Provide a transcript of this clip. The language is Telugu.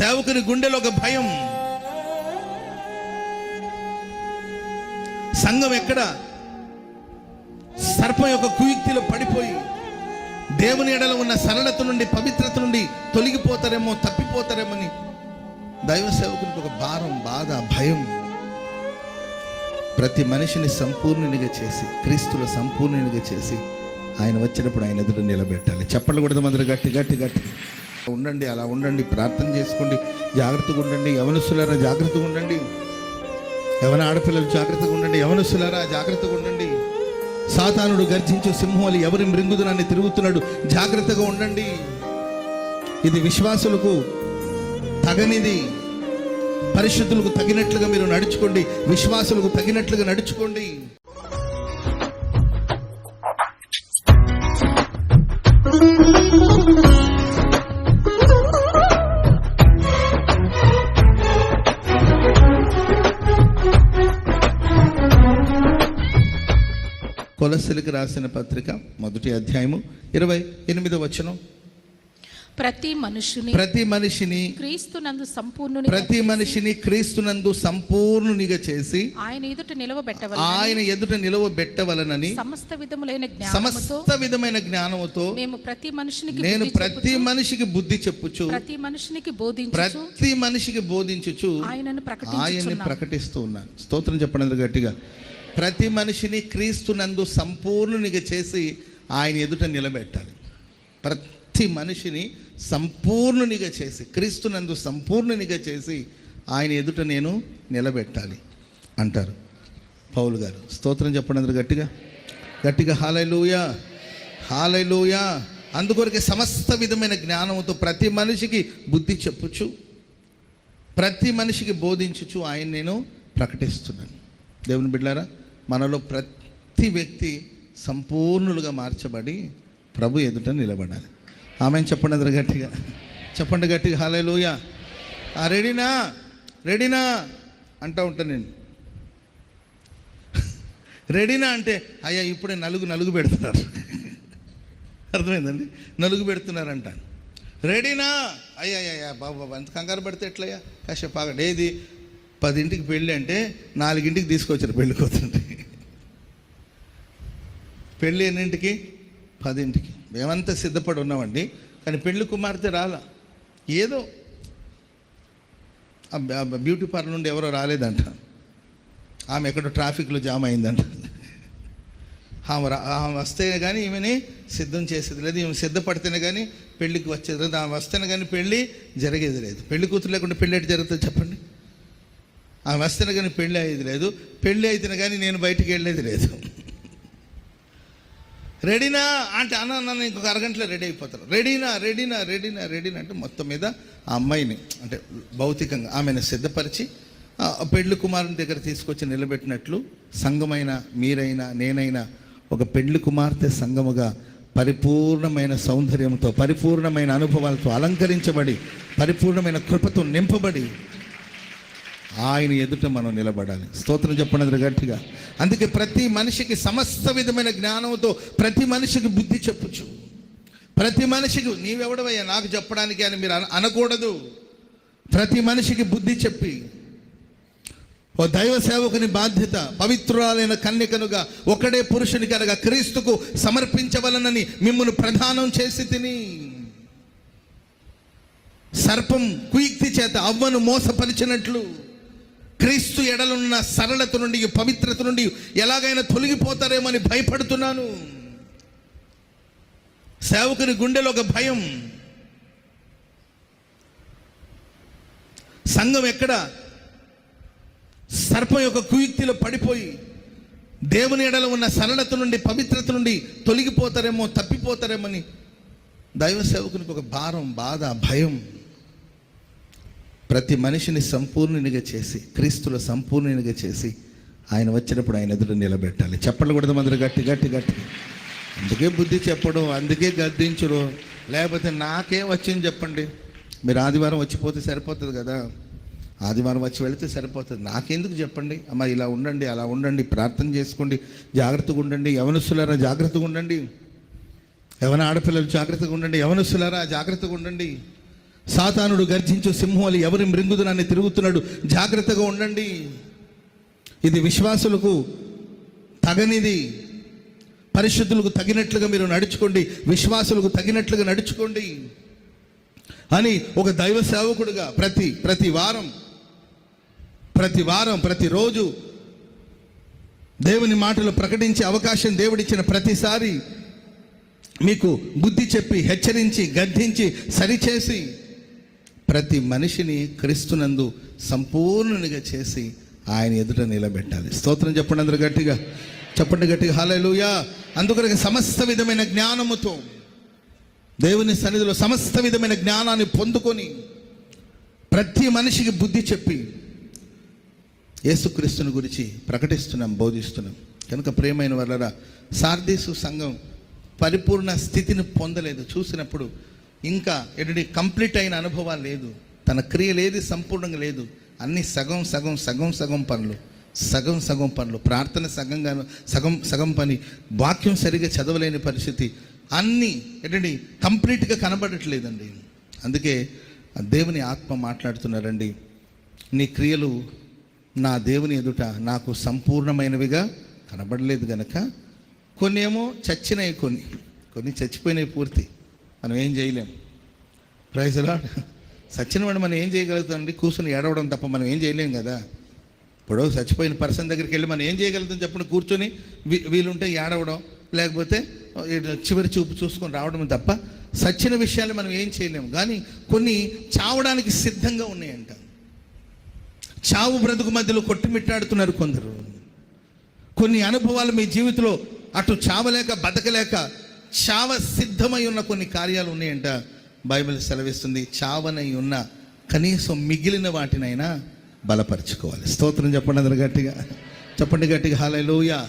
సేవకుని గుండెలో ఒక భయం. సంఘం ఎక్కడ? సర్పం యొక్క కుయుక్తిలో పడిపోయి దేవుని ఎడల ఉన్న సరళత నుండి పవిత్రత నుండి తొలగిపోతారేమో తప్పిపోతారేమని దైవ సేవకునికి ఒక భారం బాధ భయం. ప్రతి మనిషిని సంపూర్ణునిగా చేసి క్రీస్తుల సంపూర్ణునిగా చేసి ఆయన వచ్చినప్పుడు ఆయన ఎదురు నిలబెట్టాలి. చెప్పలు కూడా అందరూ గట్టి గట్టి గట్టి. ఉండండి అలా ఉండండి ప్రార్థన చేసుకోండి జాగ్రత్తగా ఉండండి యవనస్తులారా జాగ్రత్తగా ఉండండి. యవన ఆడపిల్లలు జాగ్రత్తగా ఉండండి యవనస్తులారా జాగ్రత్తగా ఉండండి. సాతానుడు గర్జించు సింహాలు ఎవరి మృంగుదనాన్ని తిరుగుతున్నాడు జాగ్రత్తగా ఉండండి. ఇది విశ్వాసులకు తగనిది. పరిశుద్ధులకు తగినట్లుగా మీరు నడుచుకోండి విశ్వాసులకు తగినట్లుగా నడుచుకోండి. కొలసలికి రాసిన పత్రిక మొదటి అధ్యాయము ఇరవై ఎనిమిదో వచనం. ప్రతి మనుషుని ప్రతి మనిషిని క్రీస్తునందు సంపూర్ణుని ప్రతి మనిషిని క్రీస్తునందు సంపూర్ణునిగా చేసి ఆయన ఎదుట నిలవబెట్టవలెను ఆయన ఎదుట నిలవబెట్టవలనని సమస్త విధములైన సమస్త విధమైన జ్ఞానముతో మేము ప్రతి మనుషునికి నేను ప్రతి మనిషికి బుద్ధి చెప్పుచు ప్రతి మనుషునికి బోధించు ప్రతి మనిషికి బోధించుచు ఆయనను ఆయన్ని ప్రకటించుచున్నాం ప్రకటిస్తూ ఉన్నాను. స్తోత్రం చెప్పండి గట్టిగా. ప్రతి మనిషిని క్రీస్తునందు సంపూర్ణునిగా చేసి ఆయన ఎదుట నిలబెట్టాలి. ప్రతి మనిషిని సంపూర్ణునిగా చేసి క్రీస్తునందు సంపూర్ణునిగా చేసి ఆయన ఎదుట నేను నిలబెట్టాలి అంటారు పౌలు గారు. స్తోత్రం చెప్పండి అందరు గట్టిగా. గట్టిగా హాలైలూయ హాలైలూయ అందుకొరకే సమస్త విధమైన జ్ఞానంతో ప్రతి మనిషికి బుద్ధి చెప్పుచు ప్రతి మనిషికి బోధించుచు ఆయన నేను ప్రకటిస్తున్నాను. దేవుని బిడ్డారా మనలో ప్రతి వ్యక్తి సంపూర్ణులుగా మార్చబడి ప్రభు ఎదుట నిలబడాలి. ఆమె చెప్పండి అందరు గట్టిగా. చెప్పండి గట్టిగా. హాలేలుయ ఆ రెడీనా? రెడీనా? అంటూ ఉంటాను నేను. రెడీనా అంటే అయ్యా ఇప్పుడే నలుగు నలుగు పెడుతున్నారు. అర్థమైందండి? నలుగు పెడుతున్నారంట. రెడీనా? అయ్యా అయ్యా బాబు బాబు కంగారు పడితే ఎట్లయ్యా? కాసేపు ఆగండి. ఏది? పదింటికి పెళ్ళి అంటే నాలుగింటికి తీసుకొచ్చారు పెళ్ళి కూతుంటే పెళ్ళి ఎన్నింటికి? పదింటికి. మేమంతా సిద్ధపడి ఉన్నామండి. కానీ పెళ్ళి కుమార్తె రాలా. ఏదో బ్యూటీ పార్లర్ నుండి ఎవరో రాలేదంట. ఆమె ఎక్కడో ట్రాఫిక్లో జామ్ అయిందంట. ఆమె రా- ఆమె వస్తేనే కానీ ఈమెని సిద్ధం చేసేది లేదు. ఈమె సిద్ధపడితేనే కానీ పెళ్ళికి వచ్చేది లేదు. ఆమె వస్తేనే కానీ పెళ్ళి జరిగేది లేదు. పెళ్ళి కూతురు లేకుండా పెళ్ళి ఎటు జరుగుతుంది చెప్పండి? ఆమె వస్తేనే కానీ పెళ్ళి అయ్యేది లేదు. పెళ్ళి అయితేనే కానీ నేను బయటికి వెళ్ళేది లేదు. రెడీనా? అంటే అన్న నన్ను ఇంకొక అరగంటలో రెడీ అయిపోతారు. రెడీనా రెడీనా రెడీనా రెడీనా అంటే మొత్తం మీద ఆ అమ్మాయిని అంటే భౌతికంగా ఆమెను సిద్ధపరిచి ఆ పెళ్ళి కుమారుని దగ్గర తీసుకొచ్చి నిలబెట్టినట్లు సంఘమైన మీరైనా నేనైనా ఒక పెళ్ళి కుమార్తె సంఘముగా పరిపూర్ణమైన సౌందర్యంతో పరిపూర్ణమైన అనుభవాలతో అలంకరించబడి పరిపూర్ణమైన కృపతో నింపబడి ఆయన ఎదుట మనం నిలబడాలి. స్తోత్రం చెప్పండి గట్టిగా. అందుకే ప్రతి మనిషికి సమస్త విధమైన జ్ఞానంతో ప్రతి మనిషికి బుద్ధి చెప్పచ్చు ప్రతి మనిషికి నీవెవడవయ్యా? నాకు చెప్పడానికి అని మీరు అనకూడదు. ప్రతి మనిషికి బుద్ధి చెప్పి. ఓ దైవ సేవకుని బాధ్యత పవిత్రురాలైన కన్యకనుగా ఒకడే పురుషుని కనుక క్రీస్తుకు సమర్పించవలనని మిమ్మల్ని ప్రధానం చేసి తిని. సర్పం కుయుక్తి చేత అవ్వను మోసపరిచినట్లు. క్రీస్తు ఎడలున్న సరళత నుండి పవిత్రత నుండి ఎలాగైనా తొలగిపోతారేమని భయపడుతున్నాను. సేవకుని గుండెలో ఒక భయం. సంఘం ఎక్కడ? సర్పం యొక్క కుయుక్తిలో పడిపోయి దేవుని ఎడల ఉన్న సరళత నుండి పవిత్రత నుండి తొలగిపోతారేమో తప్పిపోతారేమని దైవ సేవకునికి ఒక భారం బాధ భయం. ప్రతి మనిషిని సంపూర్ణునిగా చేసి క్రీస్తుల సంపూర్ణునిగా చేసి ఆయన వచ్చినప్పుడు ఆయన ఎదురు నిలబెట్టాలి. చెప్పలు కూడా గట్టి గట్టి గట్టి. అందుకే బుద్ధి చెప్పడం అందుకే గద్దించడం. లేకపోతే నాకేం వచ్చింది చెప్పండి. మీరు ఆదివారం వచ్చిపోతే సరిపోతుంది కదా. ఆదివారం వచ్చి వెళితే సరిపోతుంది. నాకెందుకు చెప్పండి? అమ్మ ఇలా ఉండండి అలా ఉండండి ప్రార్థన చేసుకోండి జాగ్రత్తగా ఉండండి. యవనస్తులారా జాగ్రత్తగా ఉండండి. ఎవరి ఆడపిల్లలు జాగ్రత్తగా ఉండండి. యవనస్తులారా జాగ్రత్తగా ఉండండి. సాతానుడు గర్జించు సింహం ఎవరి మృంగుదనాన్ని తిరుగుతున్నాడు? జాగ్రత్తగా ఉండండి. ఇది విశ్వాసులకు తగనిది. పరిశుద్ధులకు తగినట్లుగా మీరు నడుచుకోండి. విశ్వాసులకు తగినట్లుగా నడుచుకోండి. అని ఒక దైవ సేవకుడుగా ప్రతి ప్రతి వారం ప్రతి వారం ప్రతిరోజు దేవుని మాటలు ప్రకటించే అవకాశం దేవుడిచ్చిన ప్రతిసారి మీకు బుద్ధి చెప్పి హెచ్చరించి గద్దించి సరిచేసి ప్రతి మనిషిని క్రీస్తునందు సంపూర్ణునిగా చేసి ఆయన ఎదుట నిలబెట్టాలి. స్తోత్రం చెప్పండి అందరు గట్టిగా. చెప్పండి గట్టిగా. హాలూయా అందుకని సమస్త విధమైన జ్ఞానముతో దేవుని సన్నిధిలో సమస్త విధమైన జ్ఞానాన్ని పొందుకొని ప్రతి మనిషికి బుద్ధి చెప్పి యేసుక్రీస్తుని గురించి ప్రకటిస్తున్నాం బోధిస్తున్నాం. కనుక ప్రేమైన వాళ్ళరా సార్దీసు సంఘం పరిపూర్ణ స్థితిని పొందలేదు. చూసినప్పుడు ఇంకా ఎటువంటి కంప్లీట్ అయిన అనుభవాలు లేదు. తన క్రియలు ఏది సంపూర్ణంగా లేదు. అన్ని సగం సగం సగం సగం పనులు. సగం సగం పనులు. ప్రార్థన సగంగా సగం సగం పని. వాక్యం సరిగా చదవలేని పరిస్థితి. అన్నీ ఏంటండి కంప్లీట్గా కనబడట్లేదండి. అందుకే ఆ దేవుని ఆత్మ మాట్లాడుతున్నారండి. నీ క్రియలు నా దేవుని ఎదుట నాకు సంపూర్ణమైనవిగా కనబడలేదు గనక కొన్ని ఏమో చచ్చినాయి కొన్ని. కొన్ని చచ్చిపోయినాయి పూర్తి. మనం ఏం చేయలేం. ప్రైజ్లా సచిన వాడు మనం ఏం చేయగలుగుతామండి? కూర్చుని ఏడవడం తప్ప మనం ఏం చేయలేం కదా. ఇప్పుడు చచ్చిపోయిన పర్సన్ దగ్గరికి వెళ్ళి మనం ఏం చేయగలుగుతాం చెప్పండి? కూర్చొని వీ- వీలుంటే ఏడవడం లేకపోతే చివరి చూపు చూసుకొని రావడం తప్ప సచ్చిన విషయాలు మనం ఏం చేయలేము కానీ కొన్ని చావడానికి సిద్ధంగా ఉన్నాయంట. చావు బ్రతుకు మధ్యలో కొట్టుమిట్టాడుతున్నారు కొందరు. కొన్ని అనుభవాలు మీ జీవితంలో అటు చావలేక బతకలేక చావ సిద్ధమై ఉన్న కొన్ని కార్యాలు ఉన్నాయంట. బైబిల్ సెలవిస్తుంది చావనై ఉన్న కనీసం మిగిలిన వాటినైనా బలపరుచుకోవాలి. స్తోత్రం చెప్పండి అందరు గట్టిగా. చెప్పండి గట్టిగా హాలూయా